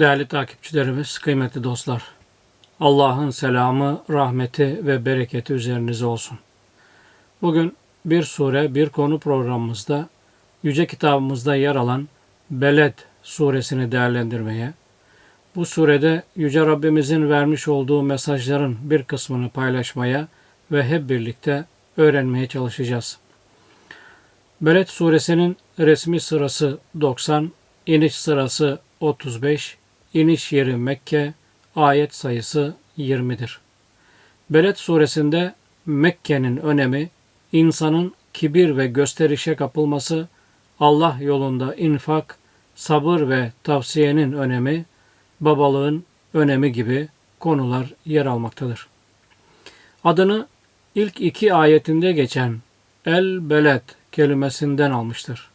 Değerli takipçilerimiz, kıymetli dostlar. Allah'ın selamı, rahmeti ve bereketi üzerinize olsun. Bugün bir sure, bir konu programımızda Yüce kitabımızda yer alan Beled suresini değerlendirmeye, bu surede Yüce Rabbimizin vermiş olduğu mesajların bir kısmını paylaşmaya ve hep birlikte öğrenmeye çalışacağız. Beled suresinin resmi sırası 90, iniş sırası 35, iniş yeri Mekke, ayet sayısı 20'dir. Beled suresinde Mekke'nin önemi, insanın kibir ve gösterişe kapılması, Allah yolunda infak, sabır ve tavsiyenin önemi, babalığın önemi gibi konular yer almaktadır. Adını ilk iki ayetinde geçen El Beled kelimesinden almıştır.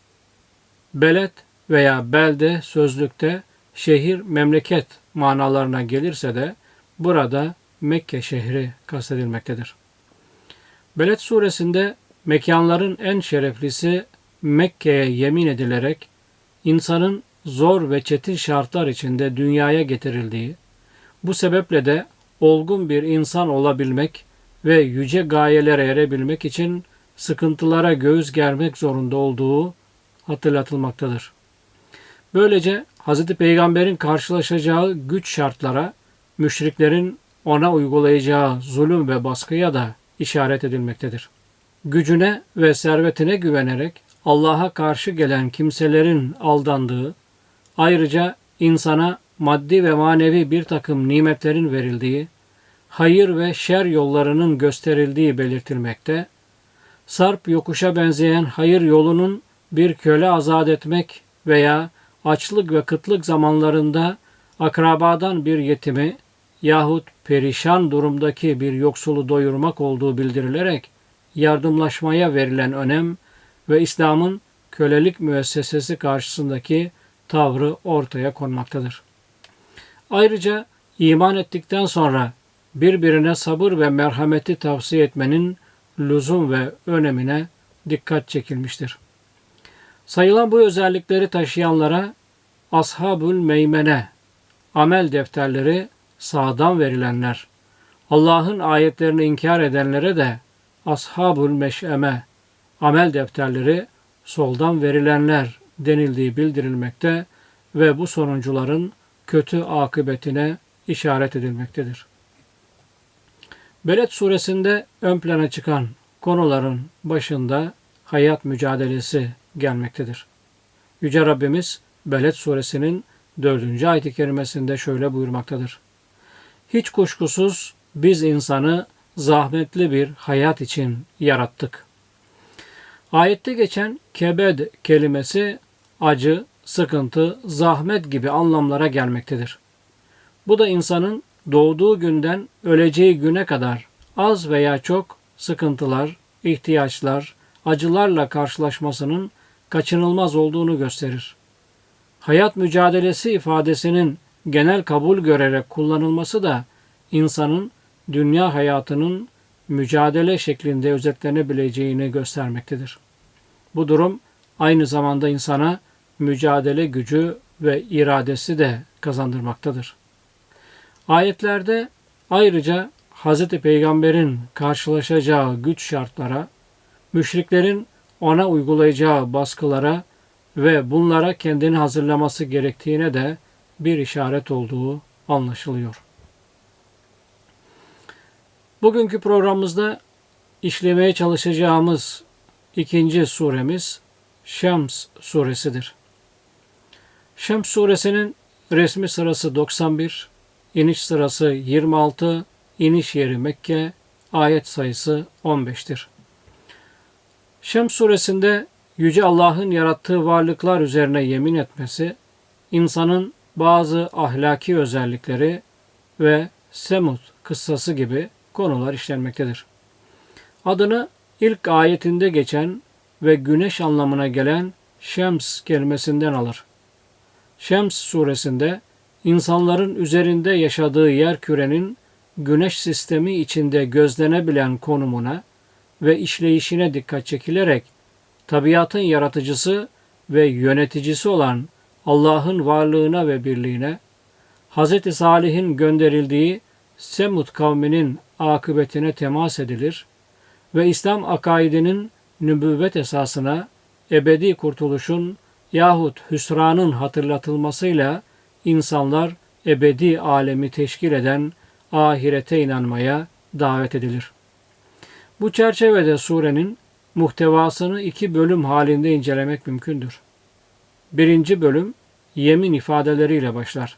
Beled veya belde sözlükte şehir, memleket manalarına gelirse de burada Mekke şehri kastedilmektedir. Beled suresinde mekanların en şereflisi Mekke'ye yemin edilerek insanın zor ve çetin şartlar içinde dünyaya getirildiği, bu sebeple de olgun bir insan olabilmek ve yüce gayelere erebilmek için sıkıntılara göğüs germek zorunda olduğu hatırlatılmaktadır. Böylece Hz. Peygamber'in karşılaşacağı güç şartlara, müşriklerin ona uygulayacağı zulüm ve baskıya da işaret edilmektedir. Gücüne ve servetine güvenerek Allah'a karşı gelen kimselerin aldandığı, ayrıca insana maddi ve manevi bir takım nimetlerin verildiği, hayır ve şer yollarının gösterildiği belirtilmekte, sarp yokuşa benzeyen hayır yolunun bir köle azat etmek veya açlık ve kıtlık zamanlarında akrabadan bir yetimi yahut perişan durumdaki bir yoksulu doyurmak olduğu bildirilerek yardımlaşmaya verilen önem ve İslam'ın kölelik müessesesi karşısındaki tavrı ortaya konmaktadır. Ayrıca iman ettikten sonra birbirine sabır ve merhameti tavsiye etmenin lüzum ve önemine dikkat çekilmiştir. Sayılan bu özellikleri taşıyanlara Ashabül Meymene amel defterleri sağdan verilenler, Allah'ın ayetlerini inkar edenlere de Ashabül Meş'eme amel defterleri soldan verilenler denildiği bildirilmekte ve bu sonuncuların kötü akıbetine işaret edilmektedir. Beled suresinde ön plana çıkan konuların başında hayat mücadelesi gelmektedir. Yüce Rabbimiz Beled suresinin 4. ayet-i kerimesinde şöyle buyurmaktadır. Hiç kuşkusuz biz insanı zahmetli bir hayat için yarattık. Ayette geçen kebed kelimesi acı, sıkıntı, zahmet gibi anlamlara gelmektedir. Bu da insanın doğduğu günden öleceği güne kadar az veya çok sıkıntılar, ihtiyaçlar, acılarla karşılaşmasının kaçınılmaz olduğunu gösterir. Hayat mücadelesi ifadesinin genel kabul görerek kullanılması da insanın dünya hayatının mücadele şeklinde özetlenebileceğini göstermektedir. Bu durum aynı zamanda insana mücadele gücü ve iradesi de kazandırmaktadır. Ayetlerde ayrıca Hz. Peygamber'in karşılaşacağı güç şartlara, müşriklerin ona uygulayacağı baskılara ve bunlara kendini hazırlaması gerektiğine de bir işaret olduğu anlaşılıyor. Bugünkü programımızda işlemeye çalışacağımız ikinci suremiz Şems suresidir. Şems suresinin resmi sırası 91, iniş sırası 26, iniş yeri Mekke, ayet sayısı 15'tir. Şems suresinde Yüce Allah'ın yarattığı varlıklar üzerine yemin etmesi, insanın bazı ahlaki özellikleri ve Semut kıssası gibi konular işlenmektedir. Adını ilk ayetinde geçen ve güneş anlamına gelen Şems kelimesinden alır. Şems suresinde insanların üzerinde yaşadığı yer kürenin güneş sistemi içinde gözlenebilen konumuna ve işleyişine dikkat çekilerek tabiatın yaratıcısı ve yöneticisi olan Allah'ın varlığına ve birliğine, Hz. Salih'in gönderildiği Semud kavminin akıbetine temas edilir ve İslam akaidinin nübüvvet esasına ebedi kurtuluşun yahut hüsranın hatırlatılmasıyla insanlar ebedi alemi teşkil eden ahirete inanmaya davet edilir. Bu çerçevede surenin muhtevasını iki bölüm halinde incelemek mümkündür. Birinci bölüm yemin ifadeleriyle başlar.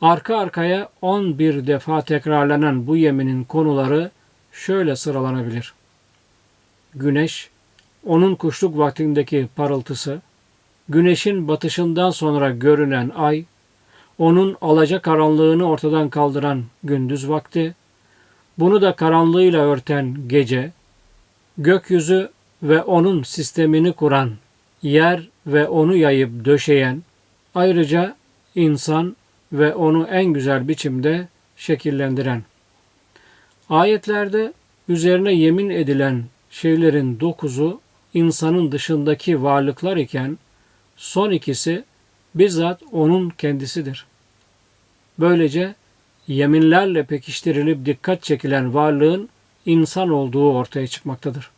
Arka arkaya 11 defa tekrarlanan bu yeminin konuları şöyle sıralanabilir. Güneş, onun kuşluk vaktindeki parıltısı, güneşin batışından sonra görünen ay, onun alaca karanlığını ortadan kaldıran gündüz vakti, bunu da karanlığıyla örten gece, gökyüzü ve onun sistemini kuran, yer ve onu yayıp döşeyen, ayrıca insan ve onu en güzel biçimde şekillendiren. Ayetlerde üzerine yemin edilen şeylerin dokuzu insanın dışındaki varlıklar iken son ikisi bizzat onun kendisidir. Böylece yeminlerle pekiştirilip dikkat çekilen varlığın insan olduğu ortaya çıkmaktadır.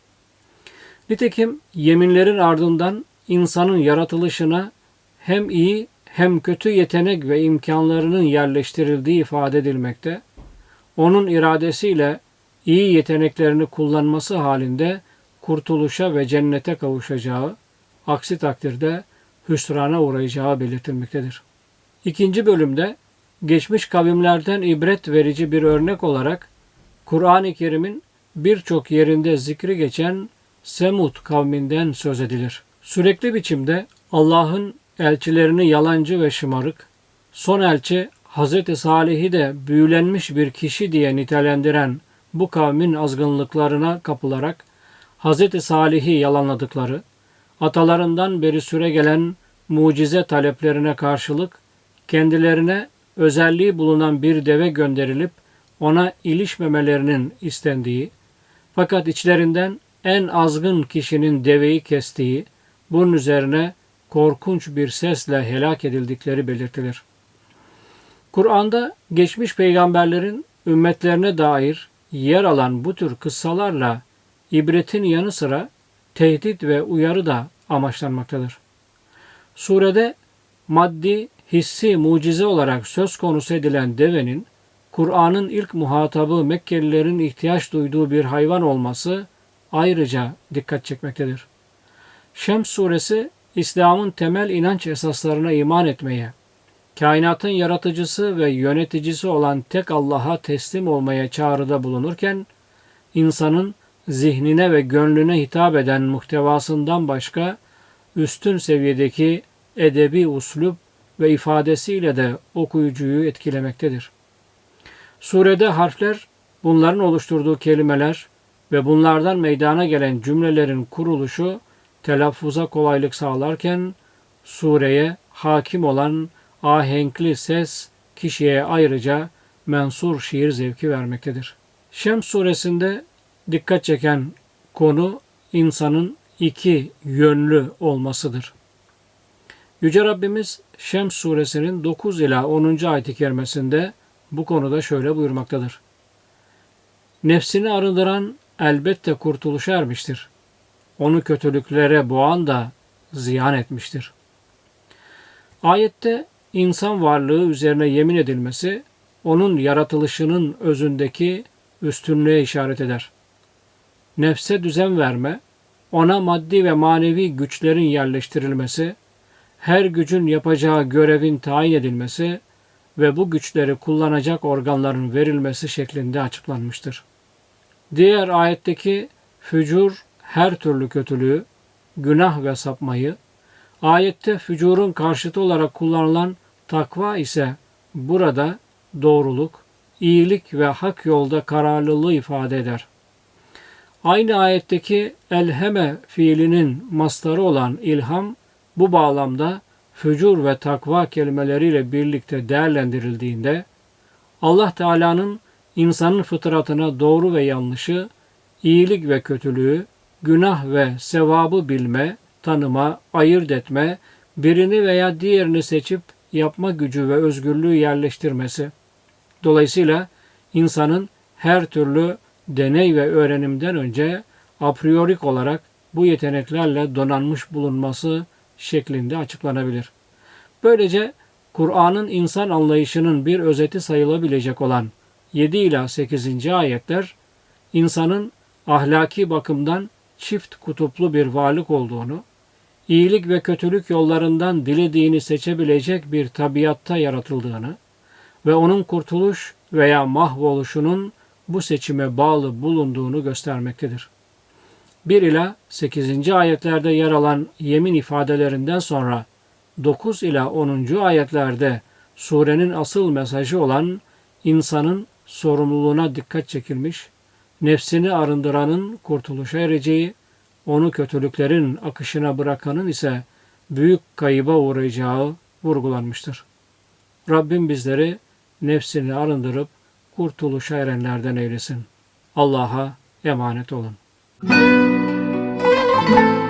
Nitekim yeminlerin ardından insanın yaratılışına hem iyi hem kötü yetenek ve imkanlarının yerleştirildiği ifade edilmekte, onun iradesiyle iyi yeteneklerini kullanması halinde kurtuluşa ve cennete kavuşacağı, aksi takdirde hüsrana uğrayacağı belirtilmektedir. İkinci bölümde geçmiş kavimlerden ibret verici bir örnek olarak Kur'an-ı Kerim'in birçok yerinde zikri geçen Semud kavminden söz edilir. Sürekli biçimde Allah'ın elçilerini yalancı ve şımarık, son elçi Hz. Salih'i de büyülenmiş bir kişi diye nitelendiren bu kavmin azgınlıklarına kapılarak Hz. Salih'i yalanladıkları, atalarından beri süre gelen mucize taleplerine karşılık kendilerine özelliği bulunan bir deve gönderilip ona ilişmemelerinin istendiği, fakat içlerinden en azgın kişinin deveyi kestiği, bunun üzerine korkunç bir sesle helak edildikleri belirtilir. Kur'an'da geçmiş peygamberlerin ümmetlerine dair yer alan bu tür kıssalarla ibretin yanı sıra tehdit ve uyarı da amaçlanmaktadır. Surede maddi, hissi mucize olarak söz konusu edilen devenin Kur'an'ın ilk muhatabı Mekkelilerin ihtiyaç duyduğu bir hayvan olması ayrıca dikkat çekmektedir. Şems suresi İslam'ın temel inanç esaslarına iman etmeye, kainatın yaratıcısı ve yöneticisi olan tek Allah'a teslim olmaya çağrıda bulunurken, insanın zihnine ve gönlüne hitap eden muhtevasından başka üstün seviyedeki edebi uslup ve ifadesiyle de okuyucuyu etkilemektedir. Surede harfler, bunların oluşturduğu kelimeler ve bunlardan meydana gelen cümlelerin kuruluşu telaffuza kolaylık sağlarken sureye hakim olan ahenkli ses kişiye ayrıca mensur şiir zevki vermektedir. Şems suresinde dikkat çeken konu insanın iki yönlü olmasıdır. Yüce Rabbimiz Şems suresinin 9 ila 10. ayet-i kerimesinde bu konuda şöyle buyurmaktadır. Nefsini arındıran elbette kurtuluşa ermiştir. Onu kötülüklere boğan da ziyan etmiştir. Ayette insan varlığı üzerine yemin edilmesi, onun yaratılışının özündeki üstünlüğe işaret eder. Nefse düzen verme, ona maddi ve manevi güçlerin yerleştirilmesi, her gücün yapacağı görevin tayin edilmesi ve bu güçleri kullanacak organların verilmesi şeklinde açıklanmıştır. Diğer ayetteki fücur her türlü kötülüğü, günah ve sapmayı, ayette fücurun karşıtı olarak kullanılan takva ise burada doğruluk, iyilik ve hak yolda kararlılığı ifade eder. Aynı ayetteki elheme fiilinin mastarı olan ilham bu bağlamda fücur ve takva kelimeleriyle birlikte değerlendirildiğinde Allah Teala'nın insanın fıtratına doğru ve yanlışı, iyilik ve kötülüğü, günah ve sevabı bilme, tanıma, ayırt etme, birini veya diğerini seçip yapma gücü ve özgürlüğü yerleştirmesi. Dolayısıyla insanın her türlü deney ve öğrenimden önce a priorik olarak bu yeteneklerle donanmış bulunması şeklinde açıklanabilir. Böylece Kur'an'ın insan anlayışının bir özeti sayılabilecek olan 7 ila 8. ayetler insanın ahlaki bakımdan çift kutuplu bir varlık olduğunu, iyilik ve kötülük yollarından dilediğini seçebilecek bir tabiatta yaratıldığını ve onun kurtuluş veya mahvoluşunun bu seçime bağlı bulunduğunu göstermektedir. 1 ila 8. ayetlerde yer alan yemin ifadelerinden sonra 9 ila 10. ayetlerde surenin asıl mesajı olan insanın sorumluluğuna dikkat çekilmiş, nefsini arındıranın kurtuluşa ereceği, onu kötülüklerin akışına bırakanın ise büyük kayıba uğrayacağı vurgulanmıştır. Rabbim bizleri nefsini arındırıp kurtuluşa erenlerden eylesin. Allah'a emanet olun. Thank you.